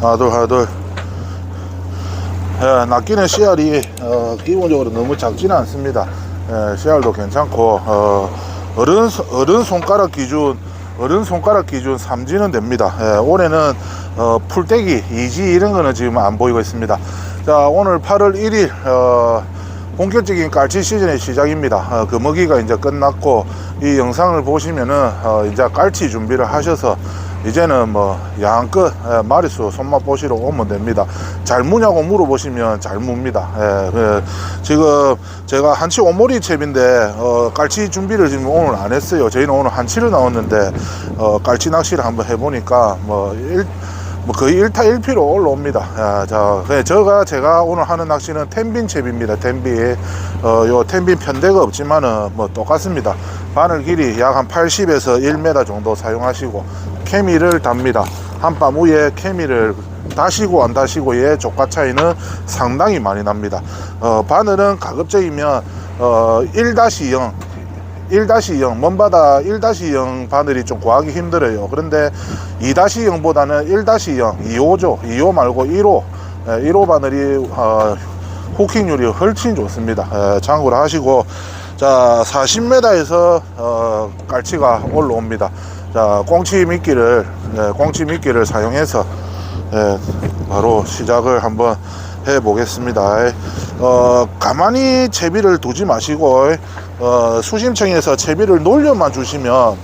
하나 둘 하나 둘. 예, 낚이는 씨알이 어, 기본적으로 너무 작지는 않습니다. 예, 씨알도 괜찮고 어, 어른, 손- 어른 손가락 기준 어른 손가락 기준 3지는 됩니다. 예, 올해는 어, 풀떼기 2지 이런 거는 지금 안 보이고 있습니다. 자 오늘 8월 1일 어, 본격적인 깔치 시즌의 시작입니다. 어, 금어기가 이제 끝났고 이 영상을 보시면은 어, 이제 깔치 준비를 하셔서 이제는 뭐 양끝 예, 마리수 손맛 보시러 오면 됩니다. 잘 무냐고 물어보시면 잘 묵니다. 예, 예, 지금 제가 한치 오모리 채비인데 어, 깔치 준비를 지금 오늘 안 했어요. 저희는 오늘 한치를 나왔는데 어, 깔치 낚시를 한번 해보니까 뭐 일, 뭐 거의 1타 1피로 올라옵니다. 야, 자, 네, 저가 제가 오늘 하는 낚시는 텐빈 채비입니다. 텐빈. 어, 요 텐빈 편대가 없지만은 뭐 똑같습니다. 바늘 길이 약 한 80에서 1m 정도 사용하시고 케미를 답니다. 한밤 후에 케미를 다시고 안 다시고의 조가 차이는 상당히 많이 납니다. 어, 바늘은 가급적이면 어, 1-0 1-0 먼바다 1-0 바늘이 좀 구하기 힘들어요 그런데 2-0보다는 1-0 2호죠 2호 말고 1호 1호 바늘이 어, 후킹률이 훨씬 좋습니다 에, 참고를 하시고 자 40m에서 어, 깔치가 올라옵니다 자 꽁치 미끼를 예, 꽁치 미끼를 사용해서 예, 바로 시작을 한번 해 보겠습니다. 어, 가만히 채비를 두지 마시고 어, 수심청에서 채비를 놀려만 주시면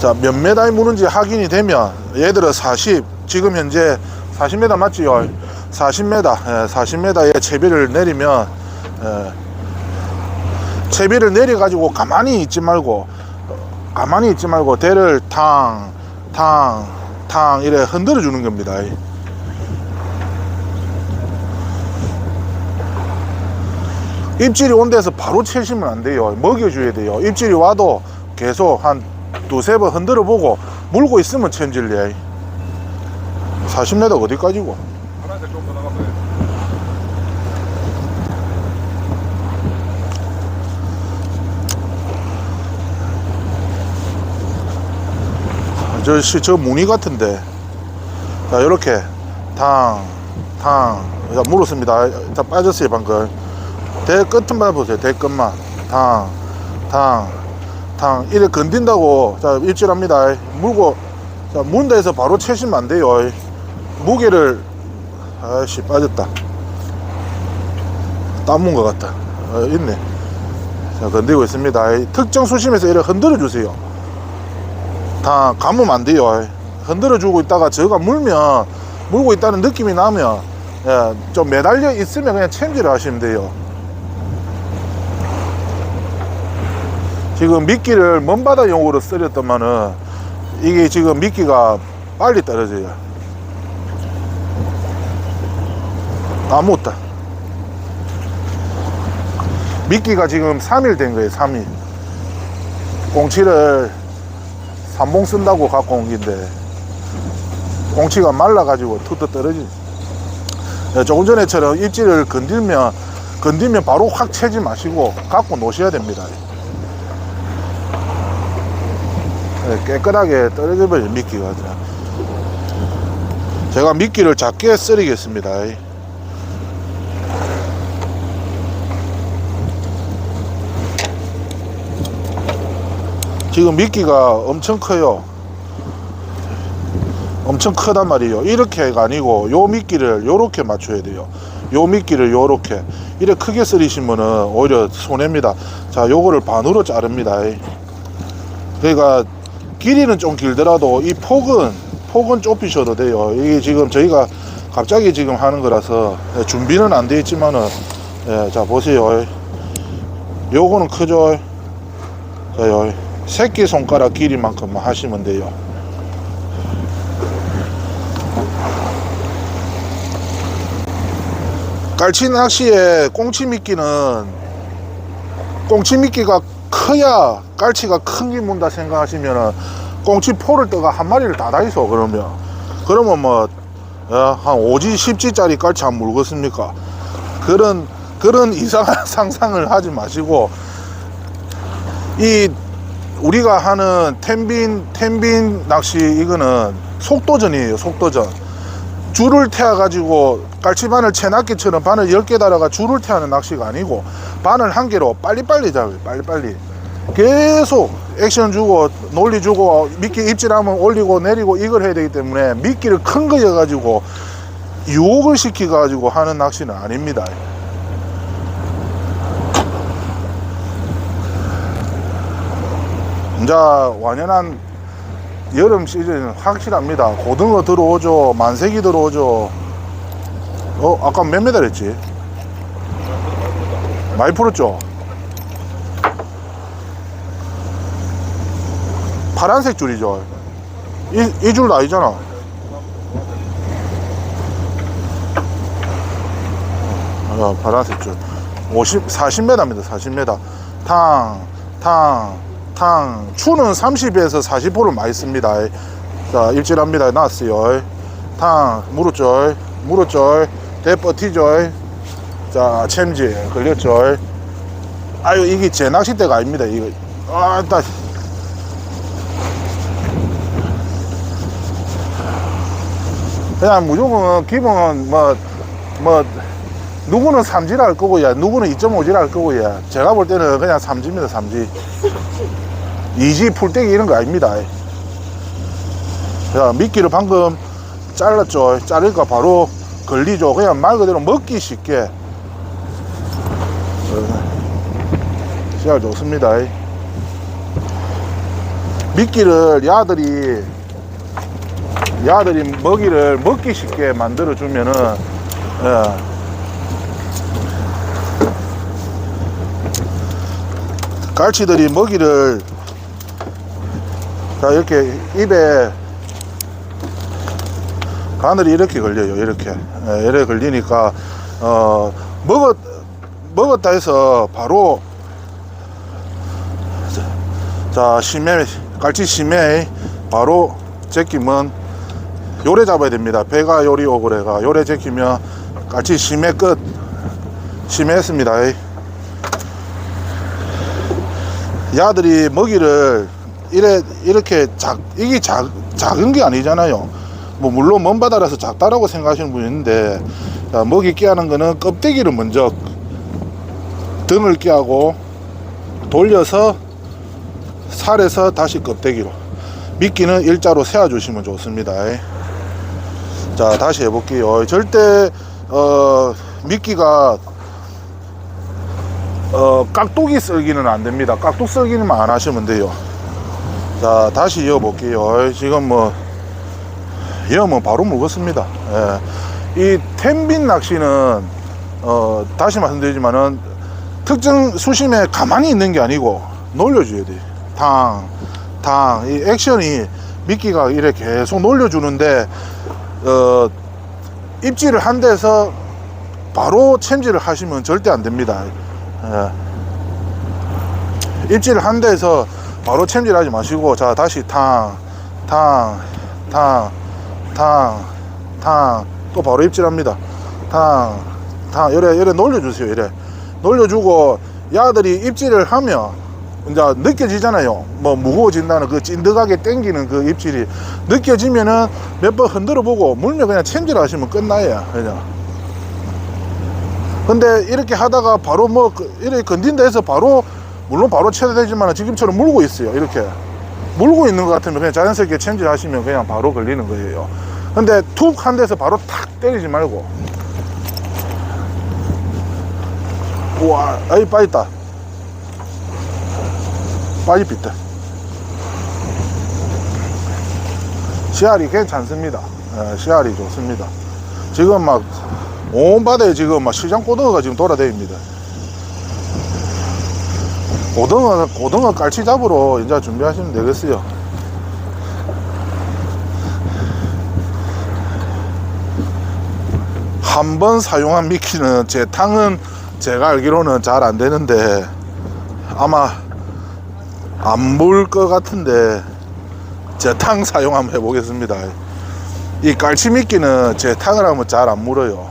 자, 몇 메다에 무는지 확인이 되면 얘들은 40 지금 현재 40m 맞지요? 40m 예, 40m에 채비를 내리면 예, 채비를 내려 가지고 가만히 있지 말고 어, 가만히 있지 말고 대를 탕, 탕, 탕 이래 흔들어 주는 겁니다. 입질이 온 데서 바로 채시면 안 돼요. 먹여줘야 돼요. 입질이 와도 계속 한 두세 번 흔들어 보고 물고 있으면 천질래. 40m 어디까지고? 하나가 좀더 나가면 저, 시- 저 무늬 같은데. 자, 요렇게. 탕, 탕. 자, 물었습니다. 자, 빠졌어요, 방금. 대 끝만 보세요, 대 끝만. 탕, 탕, 탕. 이래 건든다고. 자, 입질합니다. 물고, 자, 문 데서 바로 채시면 안 돼요. 무게를, 아이씨, 빠졌다. 따문 것 같다. 어, 있네. 자, 건드리고 있습니다. 특정 수심에서 이렇게 흔들어 주세요. 다 감으면 안 돼요. 흔들어 주고 있다가 저가 물면 물고 있다는 느낌이 나면 예, 좀 매달려 있으면 그냥 챔질을 하시면 돼요. 지금 미끼를 먼바다용으로 쓰렸더만은 이게 지금 미끼가 빨리 떨어져요. 아무것도. 미끼가 지금 3일 된 거예요, 3일. 꽁치를 삼봉 쓴다고 갖고 온 긴데 꽁치가 말라가지고 툭툭 떨어지. 네, 조금 전에처럼 입질을 건들면 건들면 바로 확 채지 마시고 갖고 놓으셔야 됩니다. 네, 깨끗하게 떨어져 버려 미끼가 제가 미끼를 작게 썰이겠습니다 지금 미끼가 엄청 커요. 엄청 크단 말이에요. 이렇게가 아니고 요 미끼를 요렇게 맞춰야 돼요. 요 미끼를 요렇게 이렇게 크게 썰이시면은 오히려 손해입니다. 자, 요거를 반으로 자릅니다. 그러니까 길이는 좀 길더라도 이 폭은 폭은 좁히셔도 돼요. 이게 지금 저희가 갑자기 지금 하는 거라서 준비는 안 돼 있지만은 예, 자 보세요. 요거는 크죠. 자, 요 새끼 손가락 길이만큼만 하시면 돼요. 깔치 낚시에 꽁치 미끼는 꽁치 미끼가 커야 깔치가 큰 게 문다 생각하시면은 꽁치 포를 떠가 한 마리를 다 다이소 그러면 그러면 뭐한 5지 10지짜리 깔치 안 물겠습니까 그런 그런 이상한 상상을 하지 마시고 이 우리가 하는 텐빈 텐빈 낚시 이거는 속도전이에요 속도전. 줄을 태워 가지고 깔치바늘 채낚기처럼 바늘 10개 달아가 줄을 태우는 낚시가 아니고 바늘 한 개로 빨리빨리 잡아요 빨리빨리. 계속 액션 주고 논리 주고 미끼 입질하면 올리고 내리고 이걸 해야 되기 때문에 미끼를 큰 거 여 가지고 유혹을 시키 가지고 하는 낚시는 아닙니다 이제 완연한 여름 시즌 확실합니다. 고등어 들어오죠. 만세기 들어오죠. 어, 아까 몇 메달 했지? 많이 풀었죠? 파란색 줄이죠. 이, 이 줄도 아니잖아. 아, 파란색 줄. 50, 40m입니다. 40m. 탕, 탕, 탕. 추는 30에서 40%를 많이 씁니다. 자, 입질합니다. 나왔어요. 탕, 무릎절, 무릎절, 대버티절. 자, 챔지, 걸렸죠. 아유, 이게 제 낚싯대가 아닙니다. 이거. 아, 나. 그냥 무조건 기본 뭐, 뭐, 누구는 삼지를 할 거고, 야, 누구는 2.5지를 할 거고, 야. 제가 볼 때는 그냥 삼지입니다, 삼지. 이지 풀떼기 이런 거 아닙니다. 자, 미끼를 방금 잘랐죠. 자르니까 바로 걸리죠. 그냥 말 그대로 먹기 쉽게. 어, 씨알 좋습니다. 미끼를 야들이 야들이 먹이를 먹기 쉽게 만들어 주면은 예. 갈치들이 먹이를 자 이렇게 입에 바늘이 이렇게 걸려요 이렇게. 예, 이렇게 걸리니까 어 먹었 먹었다 해서 바로 자, 자 심해 갈치 심해 바로 제끼면 요래 잡아야 됩니다. 배가 요리 오그래가 요래 제끼면 갈치 심해 끝. 심해했습니다. 야들이 먹이를 이래 이렇게 작 이게 작 작은 게 아니잖아요. 뭐 물론 먼 바다라서 작다라고 생각하시는 분이 있는데 자, 먹이 끼하는 거는 껍데기를 먼저 등을 끼하고 돌려서 살에서 다시 껍데기로 미끼는 일자로 세워 주시면 좋습니다. 자 다시 해볼게요. 절대 어 미끼가 어 깍두기 썰기는 안 됩니다. 깍둑 썰기는만 안 하시면 돼요. 자 다시 이어 볼게요. 지금 뭐 이어면 바로 묵었습니다. 예. 이 텐빈 낚시는 어, 다시 말씀드리지만은 특정 수심에 가만히 있는 게 아니고 놀려줘야 돼 탕 탕 이 액션이 미끼가 이렇게 계속 놀려주는데 어, 입질을 한 데서 바로 챔질을 하시면 절대 안 됩니다. 예. 입질을 한 데서 바로 챔질하지 마시고 자 다시 탕 탕 탕 탕 탕 또 바로 입질합니다. 탕 탕. 이래 이래 놀려주세요 이래. 놀려주고 야들이 입질을 하면 이제 느껴지잖아요. 뭐 무거워진다는 그 찐득하게 땡기는 그 입질이 느껴지면은 몇 번 흔들어 보고 물면 그냥 챔질 하시면 끝나요 그냥. 근데 이렇게 하다가 바로 뭐 그- 이렇게 건딘다 해서 바로 물론 바로 쳐야 되지만 지금처럼 물고 있어요 이렇게. 물고 있는 것 같으면 그냥 자연스럽게 챔질 하시면 그냥 바로 걸리는 거예요. 근데 툭 한 데서 바로 탁 때리지 말고. 우와 아이 빠졌다. 빠지빛다. 씨알이 괜찮습니다. 예, 씨알이 좋습니다. 지금 막 온 바다에 지금 막 시장 고등어가 지금 돌아다닙니다 고등어, 고등어 깔치 잡으러 이제 준비하시면 되겠어요. 한 번 사용한 미끼는 제 탕은 제가 알기로는 잘 안 되는데 아마 안물것 같은데 제 탕 사용 한번 해보겠습니다. 이 깔치 미끼는 제 탕을 하면 잘 안 물어요.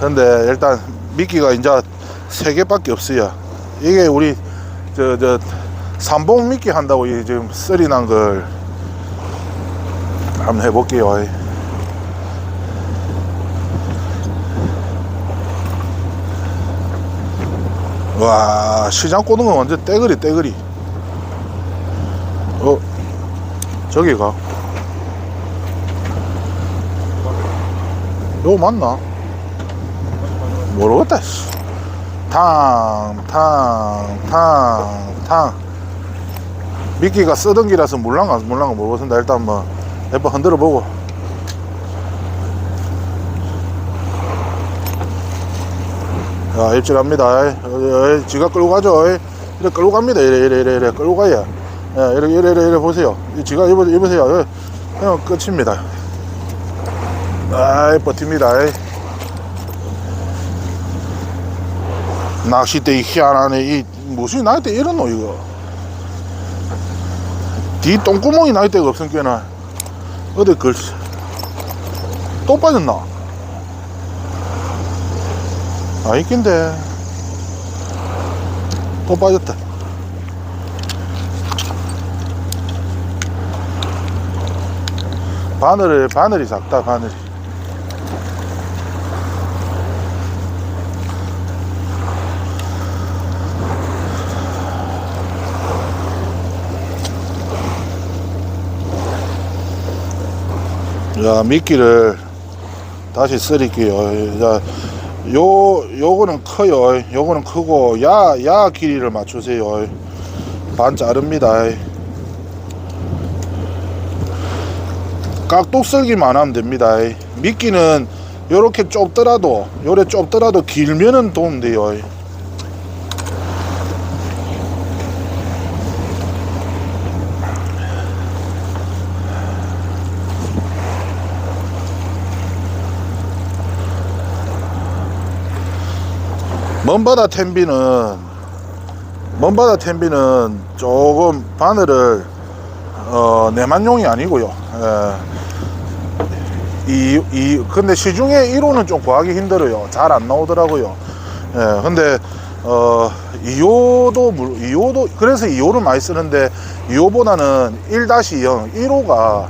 근데 일단 미끼가 이제 세 개밖에 없어요. 이게 우리 저 저 삼봉 미끼 한다고 이 지금 썰이 난 걸 한번 해볼게요. 와 시장 꼬는 건 완전 떼거리 떼거리. 어 저기 가 요 맞나? 모르겠다. 씨. 탕, 탕, 탕, 탕. 미끼가 쓰던 기라서 물랑가, 물랑가 모르겠습니다. 일단 뭐, 몇번 흔들어 보고. 야, 입질합니다. 에이, 에이, 지가 끌고 가죠. 이래 끌고 갑니다. 이래, 이래, 이래, 이래. 끌고 가야. 예, 이래, 이래, 이래, 이래 보세요. 이 지가 입어, 입으세요. 예. 그냥 끝입니다. 아이, 버팁니다. 에이. 낚싯대 이 희한하네. 이 무슨 낚싯대 이러노 이거? 뒤 똥구멍이 낚싯대가 없으니까 어디 글씨 또 빠졌나? 아 있긴데. 또 빠졌다. 바늘을 바늘이 작다 바늘이 자 미끼를 다시 썰을게요. 자, 요 요거는 커요. 요거는 크고 야야 길이를 맞추세요. 반 자릅니다. 깍둑 썰기만 하면 됩니다. 미끼는 요렇게 좁더라도 요래 좁더라도 길면은 도움 돼요 먼바다 텐비는 먼바다 텐비는 조금 바늘을 어, 내만용이 아니고요. 예. 이, 이, 근데 시중에 1호는 좀 구하기 힘들어요. 잘 안 나오더라고요. 예, 근데, 어, 2호도, 2호도, 그래서 2호를 많이 쓰는데, 2호보다는 1-0, 1호가,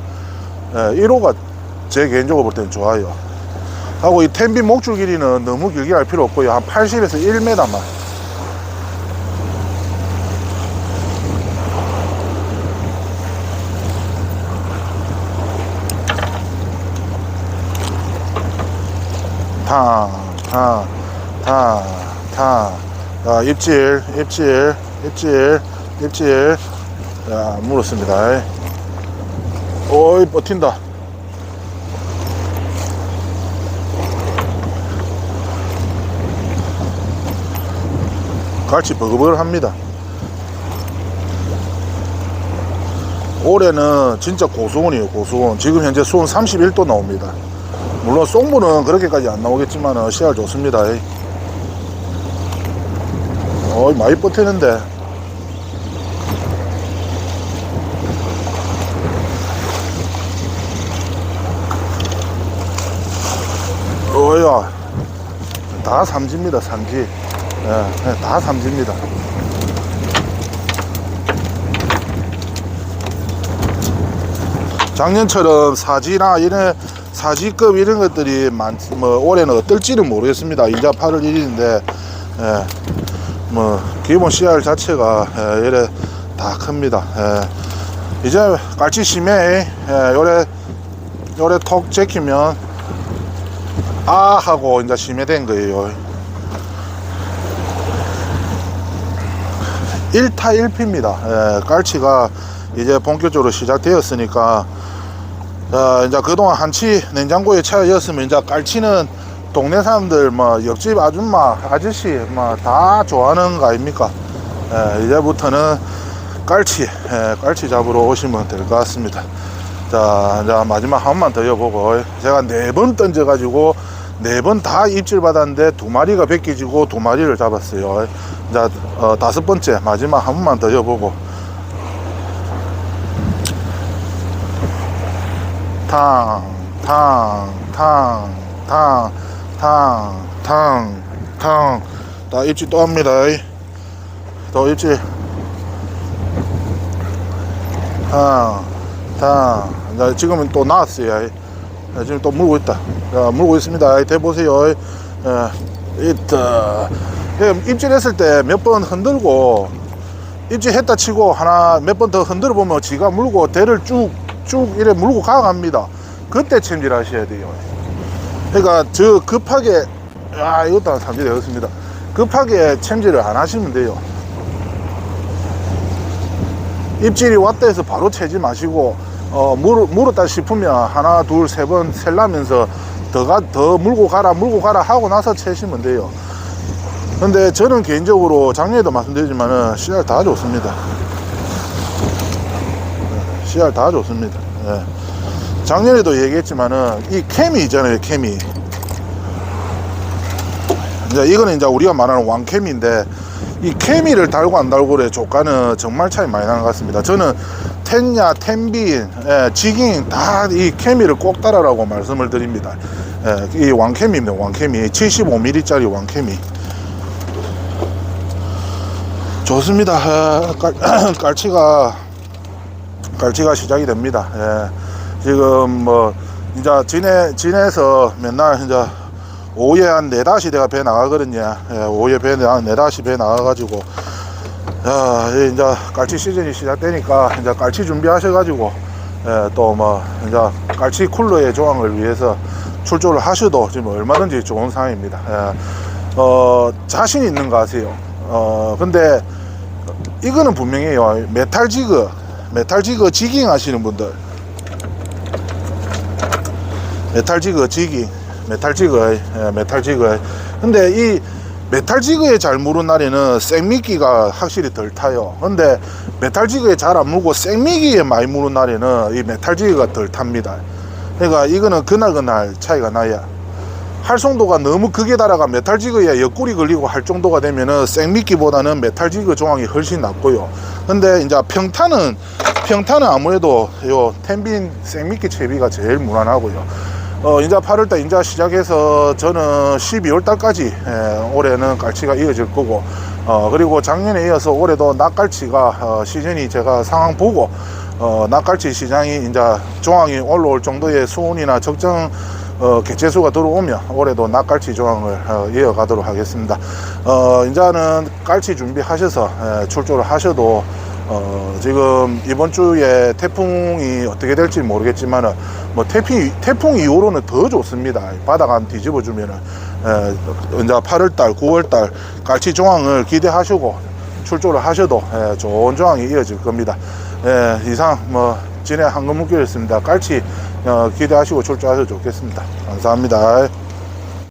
예, 1호가 제 개인적으로 볼 때는 좋아요. 하고 이 텐비 목줄 길이는 너무 길게 할 필요 없고요. 한 80에서 1m만. 탕, 탕, 탕, 탕. 자, 입질, 입질, 입질, 입질. 자, 물었습니다. 오이, 버틴다. 같이 버글버글합니다. 올해는 진짜 고수온이에요, 고수온. 지금 현재 수온 31도 나옵니다. 물론 송물은 그렇게까지 안 나오겠지만 씨알 좋습니다. 어이, 많이 버티는데. 어야, 다 삼지입니다, 삼지. 예, 예, 다 삼지입니다. 작년처럼 사지나 이런 사지급 이런 것들이 많, 뭐 올해는 어떨지는 모르겠습니다. 이자 8월 1일인데, 예, 뭐 기본 CR 자체가 예, 이래 다 큽니다. 예. 이제 깔치 심해, 예, 요래 요래 톡 제키면 아 하고 이제 심해된 거예요. 1타 1피입니다. 예, 깔치가 이제 본격적으로 시작되었으니까 자, 이제 그동안 한치 냉장고에 차였으면 이제 깔치는 동네 사람들 뭐 옆집 아줌마 아저씨 뭐 다 좋아하는 거 아닙니까? 예, 이제부터는 깔치 예, 깔치 잡으러 오시면 될 것 같습니다. 자, 이제 마지막 한 번만 더 여보고 제가 네 번 던져 가지고 네 번 다 입질 받았는데 두 마리가 벗겨지고 두 마리를 잡았어요. 이제 어, 다섯 번째 마지막 한 번만 더 여보고 탕, 탕, 탕, 탕, 탕, 탕, 탕. 다 입질 또 합니다. 또 입질. 탕, 탕. 자, 지금은 또 나왔어요. 자, 지금 또 물고 있다. 자, 물고 있습니다. 대보세요. 예, 있다. 예, 입질했을 때 몇 번 흔들고, 입질했다 치고 하나 몇 번 더 흔들어 보면 지가 물고 대를 쭉, 쭉 이래 물고 가갑니다. 그때 챔질 하셔야 돼요. 그러니까 저 급하게, 아, 이것도 한 삼질 되었습니다. 급하게 챔질을 안 하시면 돼요. 입질이 왔다 해서 바로 채지 마시고 어 물, 물었다 싶으면 하나 둘 세 번 셀라면서 더 가 더 물고 가라 물고 가라 하고 나서 채시면 돼요 근데 저는 개인적으로 작년에도 말씀드리지만은 씨알 다 좋습니다 네, 씨알 다 좋습니다 예. 작년에도 얘기했지만은 이 케미 있잖아요 케미 이제 이거는 이제 우리가 말하는 왕케미인데 이 케미를 달고 안 달고의 조가는 정말 차이 많이 나는 것 같습니다. 저는 텐야, 텐빈, 예, 지깅 다 이 케미를 꼭 따라라고 말씀을 드립니다. 예, 이 왕케미입니다. 왕케미 75mm짜리 왕케미 좋습니다. 예, 깔, 깔치가 깔치가 시작이 됩니다. 예, 지금 뭐 이제 진해 진해에서 맨날 이제 오후에 한 네다시 내가 배 나가거든요. 예, 오후에 배 나- 네다시 배 나가가지고 야, 이 이제 깔치 시즌이 시작되니까 이제 깔치 준비하셔가지고 예, 또뭐 이제 깔치 쿨러의 조항을 위해서 출조를 하셔도 지금 얼마든지 좋은 상황입니다. 예, 어, 자신 있는 거 아세요? 어, 근데 이거는 분명해요. 메탈 지그, 메탈 지그 지깅 하시는 분들 메탈 지그 지깅 메탈 지그 예, 메탈 지그 근데 이 메탈 지그에 잘 무는 날에는 생미끼가 확실히 덜 타요. 근데 메탈 지그에 잘안 무고 생미끼에 많이 무는 날에는 이 메탈 지그가 덜 탑니다. 그러니까 이거는 그날 그날 차이가 나야. 활성도가 너무 극에 달아가 메탈 지그에 옆구리 걸리고 할 정도가 되면은 생미끼보다는 메탈 지그 조항이 훨씬 낫고요. 근데 이제 평탄은 평탄은 아무래도 요 텐빈 생미끼 채비가 제일 무난하고요 어, 이제 8월달 이제 시작해서 저는 12월 달까지 예, 올해는 깔치가 이어질 거고 어, 그리고 작년에 이어서 올해도 낙갈치가 어, 시즌이 제가 상황 보고 어, 낙갈치 시장이 이제 조항이 올라올 정도의 수온이나 적정 어, 개체수가 들어오면 올해도 낙갈치 조항을 어, 이어가도록 하겠습니다. 어, 이제는 깔치 준비하셔서 예, 출조를 하셔도 어, 지금 이번 주에 태풍이 어떻게 될지 모르겠지만은 뭐 태풍 태풍 이후로는 더 좋습니다. 바다가 한 뒤집어 주면은 에, 이제 8월달, 9월달 갈치 조항을 기대하시고 출조를 하셔도 에, 좋은 조항이 이어질 겁니다. 에, 이상 뭐 진해 한금묵기였습니다. 깔치 어, 기대하시고 출조하셔도 좋겠습니다. 감사합니다.